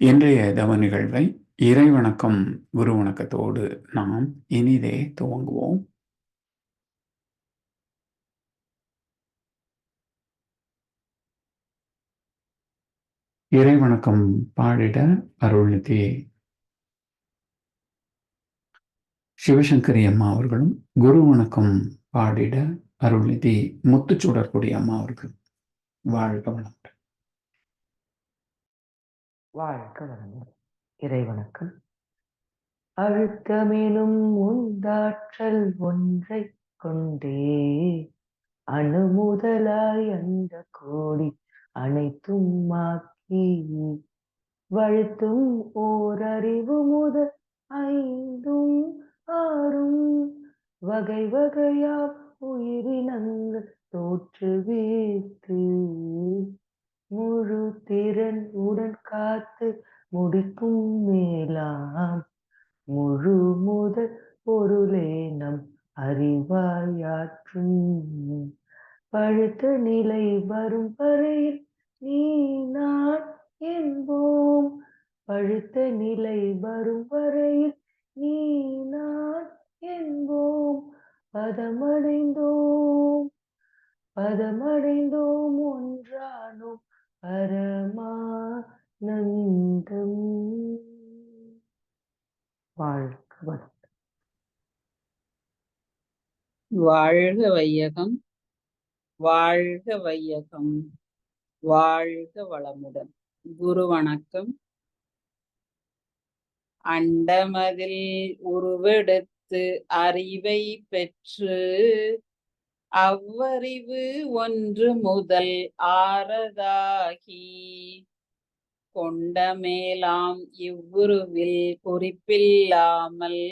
இன்றைய தவ நிகழ்வை இறை வணக்கம் குரு வணக்கத்தோடு நாம் இனிதே துவங்குவோம். இறை வணக்கம் பாடிட அருள்நிதி சிவசங்கரி அம்மா அவர்களும் குரு வணக்கம் பாடிட அருள்நிதி முத்துச்சுடர்குடி அம்மா அவர்கள். வாழ்க வளம். வாழ்க வளமுடன் இறை அழுத்தமெனும் உந்தாற்றல் ஒன்றை கொண்டே அணுமுதலாய் அந்த கோடி அனைத்தும் மாக்கி வழுத்தும் ஓரறிவு முதல் ஐந்தும் ஆறும் வகை வகையா உயிரினங்கள் தோற்றுவித்து முழு திறன் உடன் காத்து முடிக்கும் மேலாம். முழு முதல் பொருளே நம் அறிவாயாற்றும் பழுத்த நிலை வரும் வரையில் நீ நான் என்போம். பழுத்த நிலை வரும் வரையில் நீ நான் என்போம். பதமடைந்தோம். பதமடைந்தோம் ஒன்றானோம் பரமானந்தம். வாழ்க வளம் வாழ்க வையகம் வாழ்க வையகம் வாழ்க வளமுடன். குரு வணக்கம். அண்டமதில் உருவெடுத்து அறிவை பெற்று அவ்வறிவு ஒன்று முதல் ஆறதாகி கொண்ட மேலாம் இவ்வுருவில் குறிப்பில்லாமல்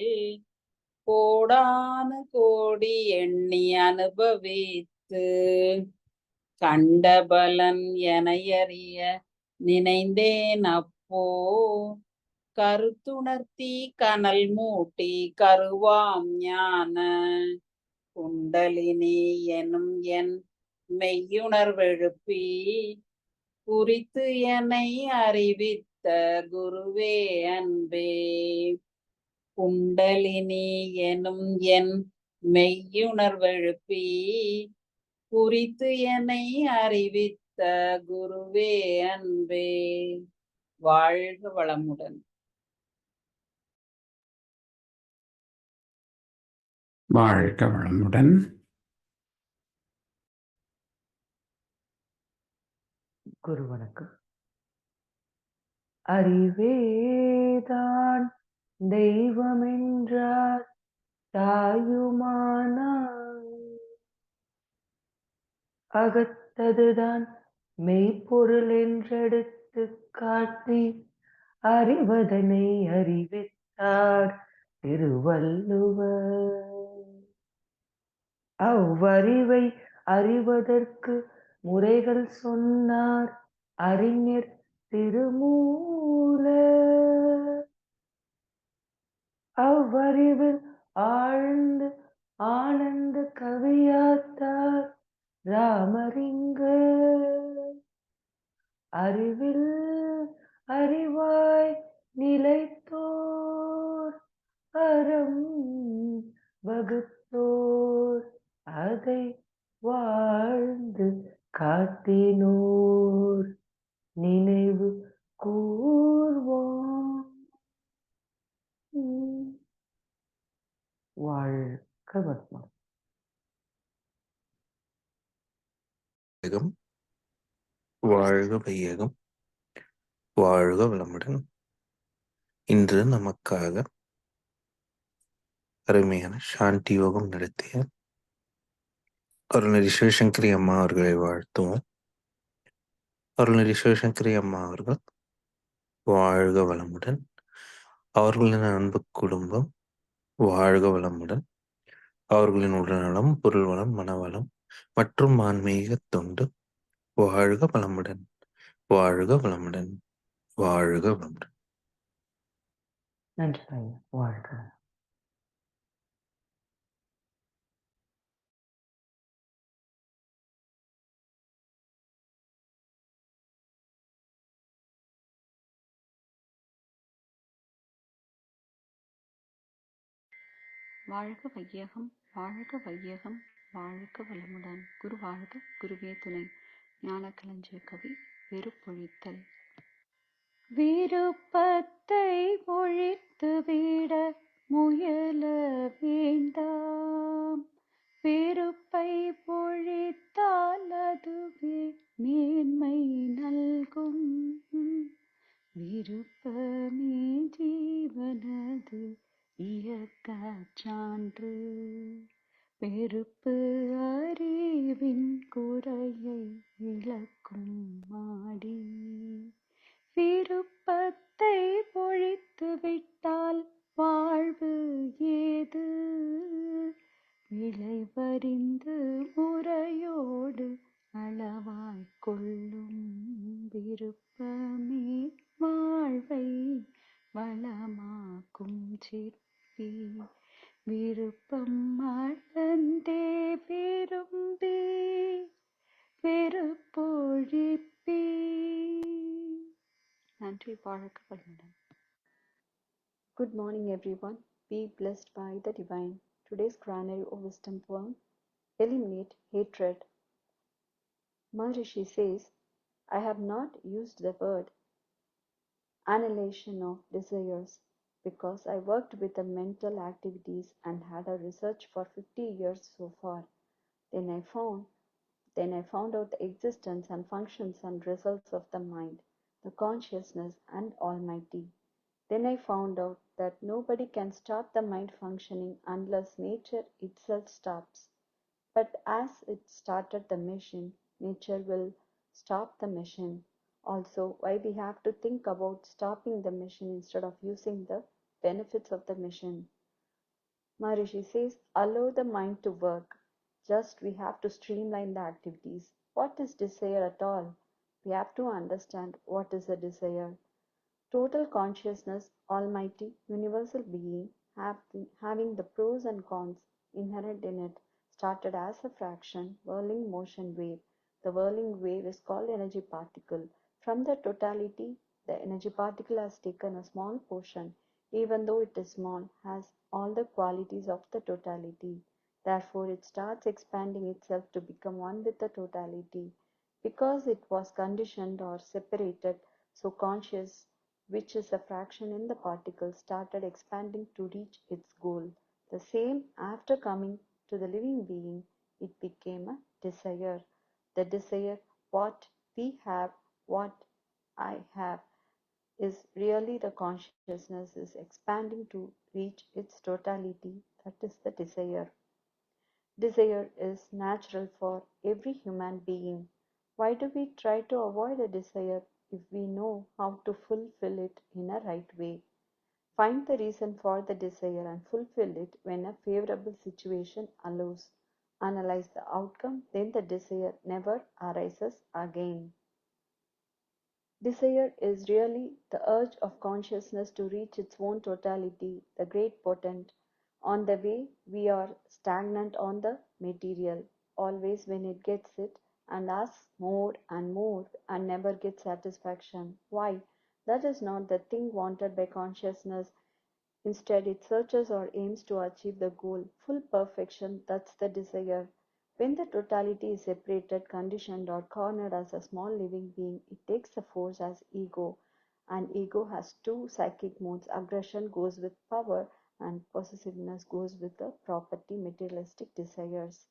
கோடானு கோடி எண்ணி அனுபவித்து கண்டபலன் எனையறிய நினைந்தேன் அப்போ கருத்துணர்த்தி கனல் மூட்டி கருவாம் ஞான குண்டலினி எனும் என் மெய்யுணர்வெழுப்பி குறித்து என்னை அறிவித்த குருவே அன்பே. குண்டலினி எனும் என் மெய்யுணர்வெழுப்பி குறித்து என்னை அறிவித்த குருவே அன்பே. வாழ்க வளமுடன். வாழ்க வளமுடன். குரு வணக்கம். அறிவேதான் தெய்வம் என்றார் தாயுமானார். அகத்ததுதான் மெய்ப்பொருள் என்றெடுத்து காட்டி அறிவதனை அறிவித்தார் திருவள்ளுவர். அவ்வறிவை அறிவதற்கு முறைகள் சொன்னார் அறிஞர் திருமூல அவ்வறிவில் ஆழ்ந்து ஆனந்த கவியாத்தார் ராமரிங்க அறிவில் அறிவாய் நிலைத்தோர் அறம் வகுத்தோர். அதை வாழ்ந்து காத்தினோர். நினைவு கூர்வோம். வாழ்க பத்மம் வாழ்க பையகம் வாழ்க வளமுடன். இன்று நமக்காக அருமையான சாந்தி யோகம் நடத்திய அருள்நெறி சிவசங்கரி அம்மா அவர்களை வாழ்த்துவோம். அருள்நெறி சிவசங்கரி அம்மா அவர்கள் வாழ்க வளமுடன். அவர்களின் அன்பு குடும்பம் வாழ்க வளமுடன். அவர்களின் உடல்நலம் பொருள் வளம் மனவளம் மற்றும் ஆன்மீக தொண்டு வாழ்க வளமுடன். வாழ்க வளமுடன். வாழ்க வளமுடன். நன்றி வாழ்க வாழ்க வையகம் வாழ்க வையகம் வாழ்க வளமுடன். குரு வாழ்க குருவே துணை. ஞானக்களஞ்சிய கவி வெறுப்பொழித்தல். விருப்பத்தை ஒழித்து விட முயல வேண்டாம். வெறுப்பை பொழித்தால் அதுவே மேன்மை நல்கும். விருப்பமே ஜீவனது. இயக்கச் பெருப்பு அறிவின் குறையை இழக்கும் மாடி. விருப்பத்தை பொழித்து விட்டால் வாழ்வு ஏது? விளைவறிந்து முறையோடு அளவாய்க் கொள்ளும் விருப்பமே வாழ்வை வளமாக்கும் சிற்ப விருப்பம் அளந்தே விரும்பி வெறுப்பொழிப்பி நன்றி வாழ்க வளமுடன் Good morning, everyone. Be blessed by the divine. Today's granary of wisdom poem Eliminate hatred. Maharishi says, I have not used the word annihilation of desires because I worked with the mental activities and had a research for 50 years so far. Then I found then I found out the existence and functions and results of the mind, the consciousness and Almighty. Then I found out that nobody can stop the mind functioning unless nature itself stops. But as it started the machine, nature will stop the machine. Also, why we have to think about stopping the machine instead of using the benefits of the machine. Maharishi says, allow the mind to work. Just we have to streamline the activities. What is desire at all? We have to understand what is a desire. Total consciousness, almighty, universal being, having the pros and cons inherent in it, started as a fraction, whirling motion wave. The whirling wave is called energy particle. From the totality, the energy particle has taken a small portion, even though it is small, has all the qualities of the totality. Therefore, it starts expanding itself to become one with the totality. Because it was conditioned or separated, so conscious which is a fraction in the particle, started expanding to reach its goal. The same after coming to the living being, it became a desire. The desire, what we have, what I have, is really the consciousness is expanding to reach its totality. That is the desire. Desire is natural for every human being. Why do we try to avoid a desire if we know how to fulfill it in a right way? Find the reason for the desire and fulfill it when a favorable situation allows. Analyze the outcome, then the desire never arises again. Desire is really the urge of consciousness to reach its own totality, the great potent. On the way, we are stagnant on the material, always when it gets it, and asks more and more and never gets satisfaction. Why? That is not the thing wanted by consciousness. Instead, it searches or aims to achieve the goal, full perfection. That's the desire. When the totality is separated, conditioned, or cornered as a small living being, it takes the force as ego. And ego has two psychic modes. Aggression goes with power, and possessiveness goes with the property materialistic desires.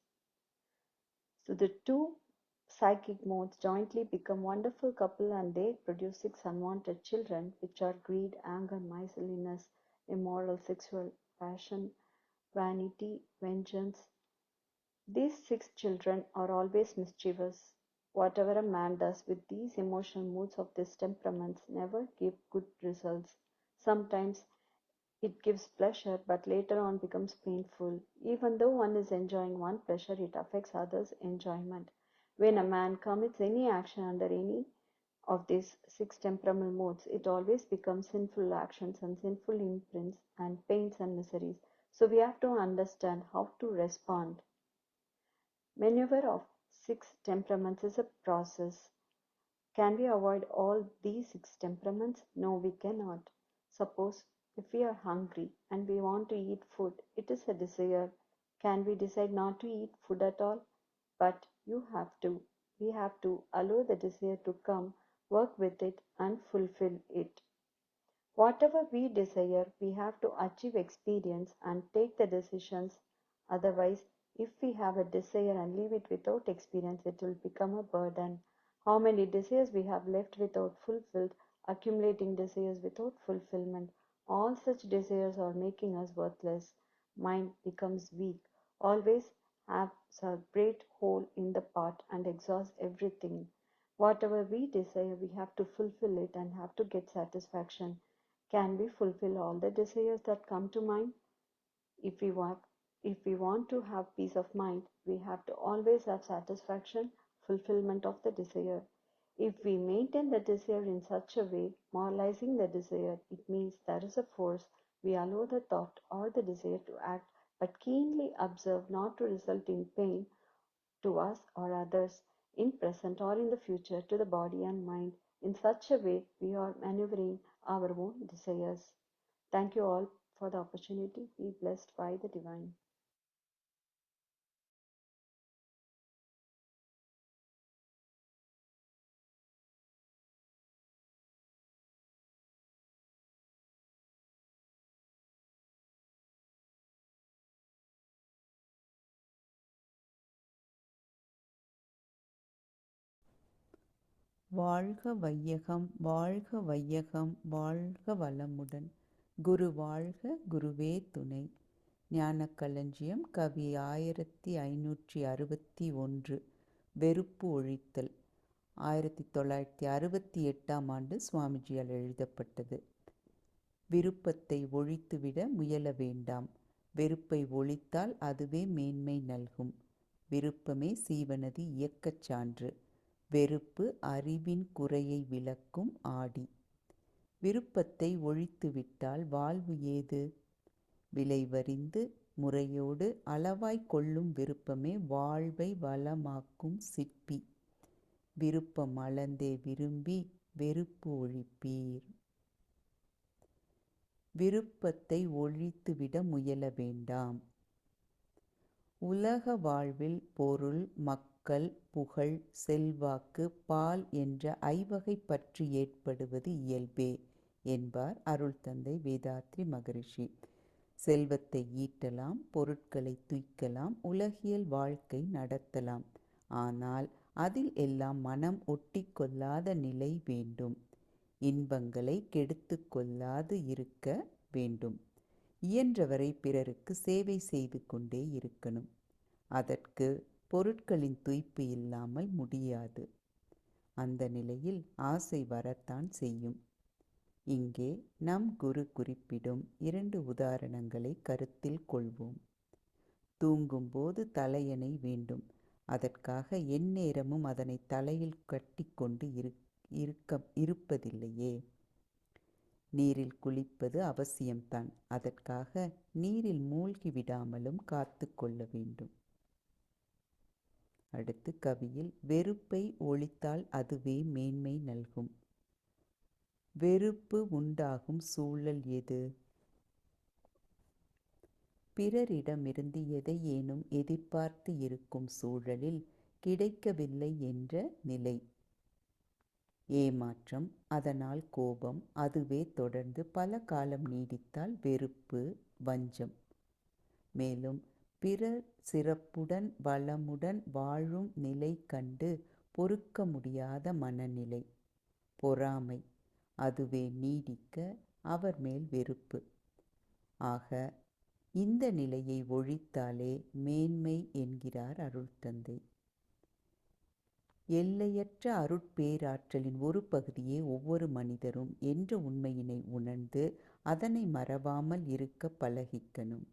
So the two psychic modes jointly become wonderful couple and they produce six unwanted children which are greed, anger, miserliness, immoral sexual passion, vanity, vengeance. These six children are always mischievous. Whatever a man does with these emotional moods of these temperaments never give good results. Sometimes it gives pleasure, but later on becomes painful. Even though one is enjoying one pleasure, it affects others' enjoyment. When a man commits any action under any of these six temperamental modes, it always becomes sinful actions and sinful imprints and pains and miseries. So we have to understand how to respond. Maneuver of six temperaments is a process. Can we avoid all these six temperaments? No, we cannot. Suppose if we are hungry and we want to eat food, it is a desire. Can we decide not to eat food at all? But you have to. We have to allow the desire to come, work with it, and fulfill it. Whatever we desire, we have to achieve experience and take the decisions. Otherwise, if we have a desire and leave it without experience, it will become a burden. How many desires we have left without fulfilled, accumulating desires without fulfillment. All such desires are making us worthless. Mind becomes weak. Always have a great hole in the pot and exhaust everything. Whatever we desire, we have to fulfill it and have to get satisfaction. Can we fulfill all the desires that come to mind? If we want, if we want to have peace of mind, we have to always have satisfaction, fulfillment of the desire. If we maintain the desire in such a way, moralizing the desire, it means there is a force. We allow the thought or the desire to act, but keenly observe not to result in pain to us or others, in present or in the future, to the body and mind. In such a way, we are maneuvering our own desires. Thank you all for the opportunity. Be blessed by the divine. வாழ்க வையகம் வாழ்க வையகம் வாழ்க வளமுடன். குரு வாழ்க குருவே துணை. ஞானக்களஞ்சியம் கவி ஆயிரத்தி ஐநூற்றி அறுபத்தி ஒன்று. வெறுப்பு ஒழித்தல். ஆயிரத்தி தொள்ளாயிரத்தி அறுபத்தி எட்டாம் ஆண்டு சுவாமிஜியால் எழுதப்பட்டது. விருப்பத்தை ஒழித்துவிட முயல வேண்டாம். வெறுப்பை ஒழித்தால் அதுவே மேன்மை நல்கும். விருப்பமே சீவனது இயக்கச் சான்று. வெறுப்பு அறிவின் குறையை விளக்கும் ஆடி. விருப்பத்தை ஒழித்துவிட்டால் வாழ்வு ஏது? விளைவறிந்து முறையோடு அளவாய் கொள்ளும் விருப்பமே வாழ்வை வளமாக்கும் சிற்பி. விருப்பம் அளந்தே விரும்பி வெறுப்பு ஒழிப்பீர். விருப்பத்தை ஒழித்துவிட முயல வேண்டாம். உலக வாழ்வில் பொருள் மக்கள் புகழ் செல்வாக்கு பால் என்ற ஐவகை பற்றி ஏற்படுவது இயல்பே என்பார் அருள் தந்தை வேதாத்ரி மகரிஷி. செல்வத்தை ஈட்டலாம் பொருட்களை துய்க்கலாம் உலகியல் வாழ்க்கை நடத்தலாம். ஆனால் அதில் எல்லாம் மனம் ஒட்டி கொள்ளாத நிலை வேண்டும். இன்பங்களை கெடுத்து கொள்ளாது இருக்க வேண்டும். இயன்றவரை பிறருக்கு சேவை செய்து கொண்டே இருக்கணும். அதற்கு பொருட்களின் துய்ப்பு இல்லாமல் முடியாது. அந்த நிலையில் ஆசை வரத்தான் செய்யும். இங்கே நம் குரு குறிப்பிடும் இரண்டு உதாரணங்களை கருத்தில் கொள்வோம். தூங்கும்போது தலையணை வேண்டும். அதற்காக எந்நேரமும் அதனை தலையில் கட்டிக்கொண்டு இரு இருக்க இருப்பதில்லையே. நீரில் குளிப்பது அவசியம்தான். அதற்காக நீரில் மூழ்கி விடாமலும் காத்து கொள்ள வேண்டும். அடுத்து கவியில் வெறுப்பை ஒழித்தால் அதுவே மேன்மை நல்கும். வெறுப்பு உண்டாகும் சூழல் எது? பிறரிடமிருந்து எதையேனும் எதிர்பார்த்து இருக்கும் சூழலில் கிடைக்கவில்லை என்ற நிலை. ஏமாற்றம் அதனால் கோபம் அதுவே தொடர்ந்து பல காலம் நீடித்தால் வெறுப்பு வஞ்சம். மேலும் பிறர் சிறப்புடன் வளமுடன் வாழும் நிலை கண்டு பொறுக்க முடியாத மனநிலை. பொறாமை. அதுவே நீடிக்க அவர் மேல் வெறுப்பு. ஆக இந்த நிலையை ஒழித்தாலே மேன்மை என்கிறார் அருள்தந்தை. எல்லையற்ற அருட்பேராற்றலின் ஒரு பகுதியே ஒவ்வொரு மனிதரும் என்ற உண்மையினை உணர்ந்து அதனை மறவாமல் இருக்க பழகிக்கணும்.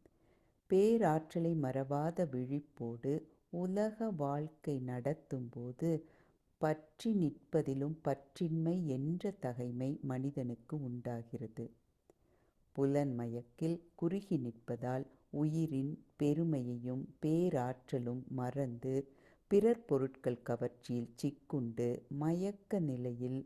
பேராற்றலை மறவாத விழிப்போடு உலக வாழ்க்கை நடத்தும்போது பற்றி நிற்பதிலும் பற்றின்மை என்ற தகைமை மனிதனுக்கு உண்டாகிறது. புலன் மயக்கில் குறுகி நிற்பதால் உயிரின் பெருமையையும் பேராற்றலும் மறந்து பிறர் பொருட்கள் கவர்ச்சியில் சிக்குண்டு மயக்க நிலையில்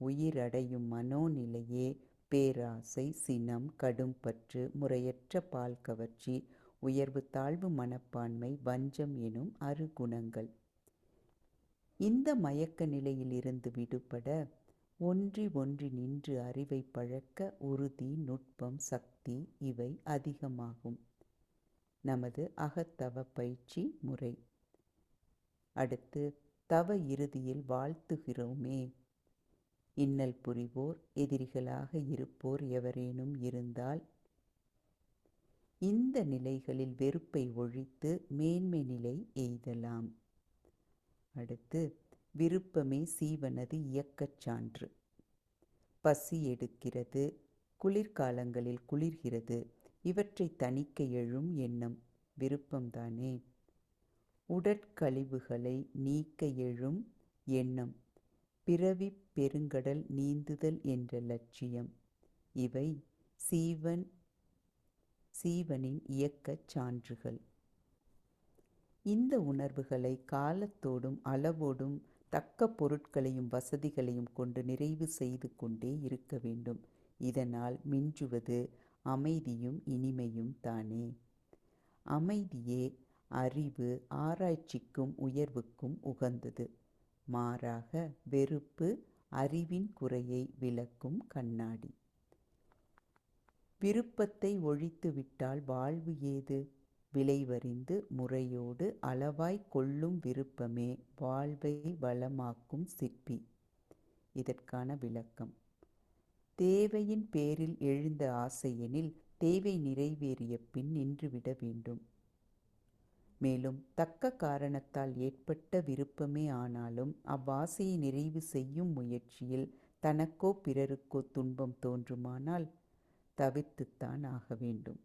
உயிரடையும் மனோநிலையே பேராசை சினம் கடும்பற்று முறையற்ற பால் கவர்ச்சி உயர்வு தாழ்வு மனப்பான்மை வஞ்சம் எனும் அருகுணங்கள் இந்த மயக்க நிலையில் இருந்து விடுபட ஒன்றி ஒன்றி நின்று அறிவை பழக்க உறுதி நுட்பம் சக்தி இவை அதிகமாகும். நமது அகத்தவ பயிற்சி முறை. அடுத்து தவ இறுதியில் வாழ்த்துகிறோமே. இன்னல் புரிவோர் எதிரிகளாக இருப்போர் எவரேனும் இருந்தால் இந்த நிலைகளில் வெறுப்பை ஒழித்து மேன்மை நிலை எய்தலாம். அடுத்து விருப்பமே சீவனது இயக்கச் சான்று. பசி எடுக்கிறது குளிர்காலங்களில் குளிர்கிறது இவற்றை தணிக்க எழும் எண்ணம். விருப்பம்தானே உடற்கழிவுகளை நீக்க எழும் எண்ணம். பிறவி பெருங்கடல் நீந்துதல் என்ற லட்சியம். இவை சீவன் சீவனின் இயக்கச் சான்றுகள். இந்த உணர்வுகளை காலத்தோடும் அளவோடும் தக்க பொருட்களையும் வசதிகளையும் கொண்டு நிறைவு செய்து கொண்டே இருக்க வேண்டும். இதனால் மிஞ்சுவது அமைதியும் இனிமையும் தானே. அமைதியே அறிவு ஆராய்ச்சிக்கும் உயர்வுக்கும் உகந்தது. மாறாக வெறுப்பு அறிவின் குறையை விளக்கும் கண்ணாடி. விருப்பத்தை ஒழித்துவிட்டால் வாழ்வு ஏது? விளைவறிந்து முறையோடு அளவாய் கொள்ளும் விருப்பமே வாழ்வை வளமாக்கும் சிற்பி. இதற்கான விளக்கம். தேவையின் பேரில் எழுந்த ஆசையெனில் தேவை நிறைவேறிய பின் நின்றுவிட வேண்டும். மேலும் தக்க காரணத்தால் ஏற்பட்ட விருப்பமே ஆனாலும் அவ்வாசையை நிறைவு செய்யும் முயற்சியில் தனக்கோ பிறருக்கோ துன்பம் தோன்றுமானால் தவிர்த்துத்தான் ஆக வேண்டும்.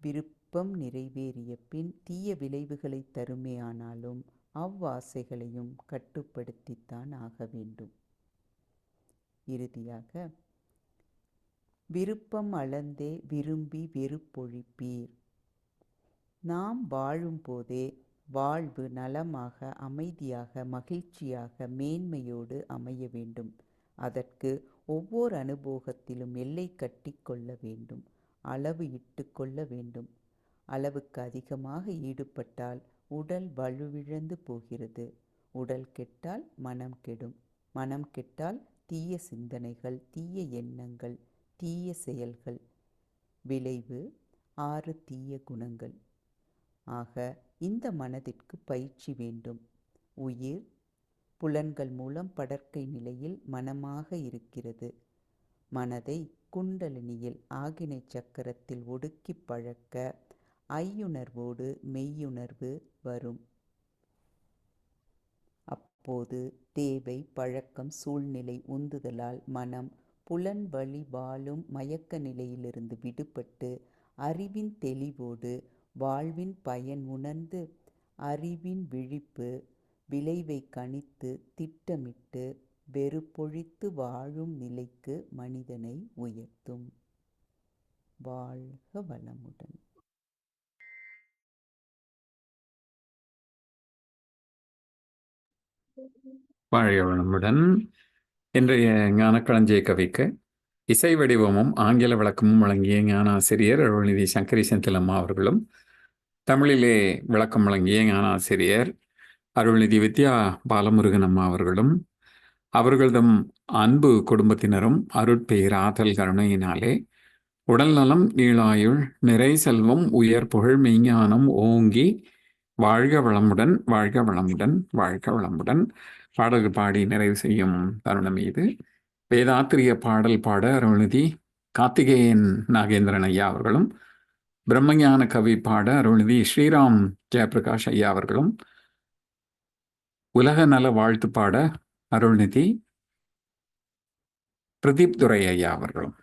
விருப்பம் நிறைவேறிய பின் தீய விளைவுகளை தருமே ஆனாலும் அவ்வாசைகளையும் கட்டுப்படுத்தித்தான் ஆக வேண்டும். இறுதியாக விருப்பம் அளந்தே விரும்பி வெறுப்பொழிப்பீர். நாம் வாழும்போதே வாழ்வு நலமாக அமைதியாக மகிழ்ச்சியாக மேன்மையோடு அமைய வேண்டும். அதற்கு ஒவ்வொரு அனுபவத்திலும் எல்லை கட்டி கொள்ள வேண்டும் அளவு இட்டு கொள்ள வேண்டும். அளவுக்கு அதிகமாக ஈடுபட்டால் உடல் வலுவிழந்து போகிறது. உடல் கெட்டால் மனம் கெடும். மனம் கெட்டால் தீய சிந்தனைகள் தீய எண்ணங்கள் தீய செயல்கள். விளைவு ஆறு தீய குணங்கள். ஆக இந்த மனதிற்கு பயிற்சி வேண்டும். உயிர் புலன்கள் மூலம் படற்கை நிலையில் மனமாக இருக்கிறது. மனதை குண்டலினியில் ஆகினை சக்கரத்தில் ஒடுக்கி பழக்க ஐயுணர்வோடு மெய்யுணர்வு வரும். அப்போது தேவை பழக்கம் சூழ்நிலை உந்துதலால் மனம் புலன் வழி வாழும் மயக்க நிலையிலிருந்து விடுபட்டு அறிவின் தெளிவோடு வாழ்வின் பயன் உணர்ந்து அறிவின் விழிப்பு விளைவை கணித்து திட்டமிட்டு வெறுப்பொழித்து வாழும் நிலைக்கு மனிதனை உயர்த்தும். வாழ்க வளமுடன். வாழ வளமுடன். இன்றைய ஞானக்களஞ்சிய கவிக்கு இசை வடிவமும் ஆங்கில விளக்கமும் வழங்கிய ஞானாசிரியர் அருள்நிதி சங்கரி செந்திலம்மா அவர்களும் தமிழிலே விளக்கம் வழங்கிய ஞானாசிரியர் அருள்நிதி வித்யா பாலமுருகன் அம்மா அவர்களும் அவர்களதும் அன்பு குடும்பத்தினரும் அருட்பேராதல் கருணையினாலே உடல் நலம் நீளாயுள் நிறை செல்வம் உயர் புகழ் மெய்ஞானம் ஓங்கி வாழ்க வளமுடன் வாழ்க வளமுடன் வாழ்க வளமுடன். பாடல் பாடி நிறைவு செய்யும் தருணம் இது. வேதாத்திரிய பாடல் பாட அருள்நிதி கார்த்திகேயன் நாகேந்திரன் ஐயா அவர்களும் பிரம்மஞான கவி பாட அருள்நிதி ஸ்ரீராம் ஜெயபிரகாஷ் ஐயா அவர்களும் உலக நல வாழ்த்து பாட அருள்நிதி பிரதீப் துரை ஐயா அவர்களும்.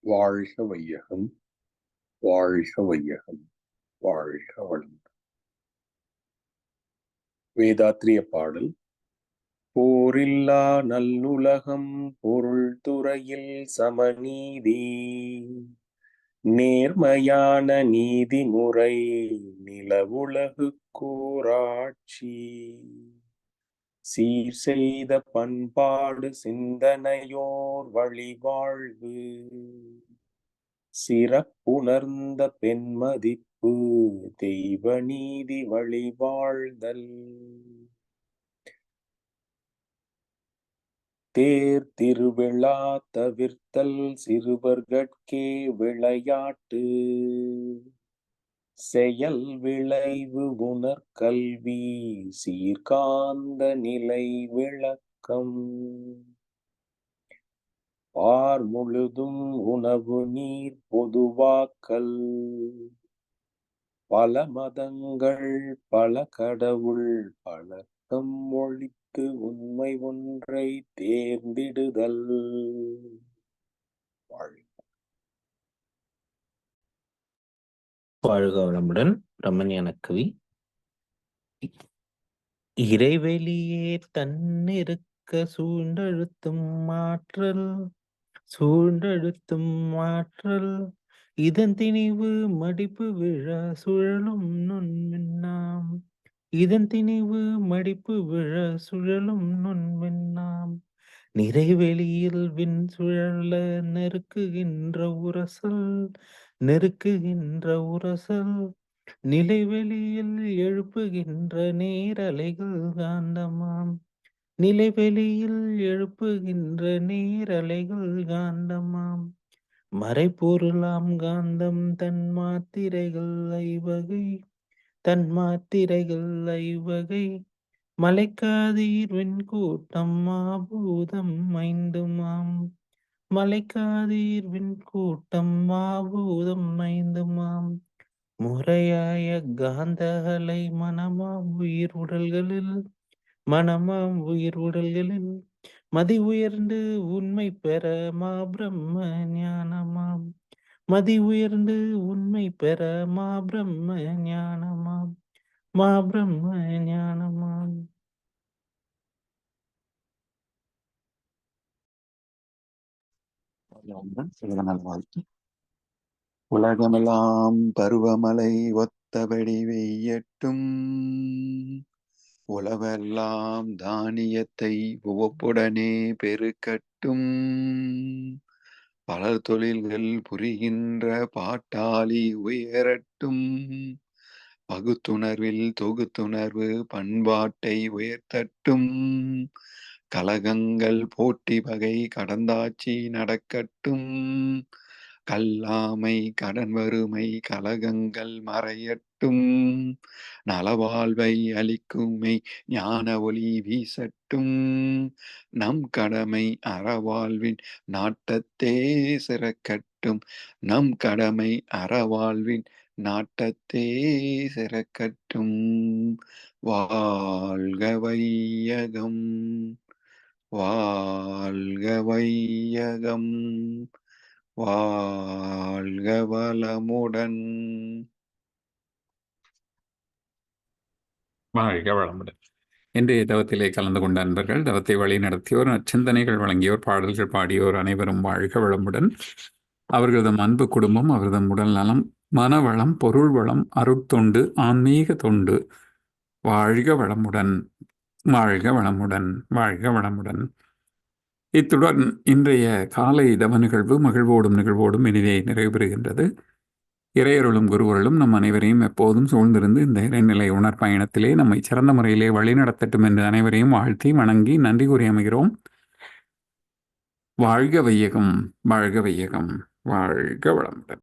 வாழ்க வையகம் வாழ்க வையகம் வாழ்க வளம் வேதாத்திரிய பாடல் போரில்லா நல்லுலகம் பொருள் துறையில் சமநீதி. நேர்மையான நீதிமுறை நிலவுலகு கூராட்சி. சீர் செய்த பண்பாடு சிந்தனையோர் வழிவாழ்வு சிறப்புணர்ந்த பெண்மதிப்பு தெய்வ நீதி வழிவாழ்தல் தேர் திருவிழா தவிர்த்தல் சிறுவர்கட்கே விளையாட்டு. செயல் விளைவு உணர் கல்வி சீர்காந்த நிலை விளக்கம். பார் முழுதும் உணவு நீர் பொதுவாக்கல். பல மதங்கள் பல கடவுள் பழக்கம் மொழி ஒழித்து உண்மை ஒன்றை தேர்ந்திடுதல். வாழ்க. வாழ்க வளமுடன் ரமணியான கவி இறைவெளியே தன்னிருக்க சூழ்ந்தழுத்தும் மாற்றல் சூழ்ந்தழுத்தும் மாற்றல் இதன் திணிவு மடிப்பு விழா சுழலும் நுண்மின்னாம். இதன் திணிவு மடிப்பு விழ சுழலும் நுண்வெண்ணாம். நிறைவெளியில் விண் சுழல நெருக்குகின்ற உரசல் நெருக்குகின்ற உரசல். நிலைவெளியில் எழுப்புகின்ற நேரலைகள் காந்தமாம். நிலைவெளியில் எழுப்புகின்ற நேரலைகள் காந்தமாம். மறைப்பொருளாம் காந்தம் தன் மாத்திரைகள் ஐவகை தன் மாத்திரைகள் ஐவகை. மலைக்காதீர்வின் கூட்டம் மாபூதம் மைந்துமாம் மலைக்காதீர் வெண்கூட்டம் மாபூதம் ஐந்துமாம். முறையாய காந்தகலை மனமாம் உயிர் உடல்களில். மனமாம் உயிர் உடல்களில். மதி உயர்ந்து உண்மை பெற மா பிரம்ம ஞானமாம். மதி உயர்ந்து உண்மை பெற மா பிரம்ம ஞானமாம் மா பிரம்ம ஞானமாம் உலகமெல்லாம் பருவமழை ஒத்தபடி வெய்யட்டும். உலவெல்லாம் தானியத்தை உவப்புடனே பெருக்கட்டும். பல தொழில்கள் புரிகின்ற பாட்டாளி உயரட்டும். பகுத்துணர்வில் தொகுத்துணர்வு பண்பாட்டை உயர்த்தட்டும். கலகங்கள் போட்டி வகை கடந்தாட்சி நடக்கட்டும். கல்லாமை கடன் வறுமை கலகங்கள் மறையட்டும். நலவாழ்வை அளிக்குமே ஞான ஒளி வீசட்டும். நம் கடமை அறவாழ்வின் நாட்டத்தே சிறக்கட்டும். நம் கடமை அறவாழ்வின் நாட்டத்தே சிறக்கட்டும். வாழ்க வையகம். வாழ்க வையகம். வாழ்க வளமுடன். வாழ்க வளமுடன். இன்றைய தவத்திலே கலந்து கொண்ட அன்பர்கள் தவத்தை வழி நடத்தியோர் நச்சிந்தனைகள் வழங்கியோர் பாடல்கள் பாடியோர் அனைவரும் வாழ்க வளமுடன். அவர்களது அன்பு குடும்பம் அவரது உடல் நலம் மனவளம் பொருள் வளம் அருட்தொண்டு ஆன்மீக தொண்டு. வாழ்க வளமுடன் வாழ்க வளமுடன் வாழ்க வளமுடன். இத்துடன் இன்றைய காலை தவ நிகழ்வு மகிழ்வோடும் நிகழ்வோடும் இனிதே நிறைவு பெறுகின்றது இறையருளும் குருவருளும் நம் அனைவரையும் எப்போதும் சூழ்ந்திருந்து இந்த இறைநிலை உணர் பயணத்திலே நம்மை சிறந்த முறையிலே வழிநடத்தட்டும் என்று அனைவரையும் வாழ்த்தி வணங்கி நன்றி கூறி அமைகிறோம். வாழ்க வையகம் வாழ்க வையகம் வாழ்க வளமுடன்.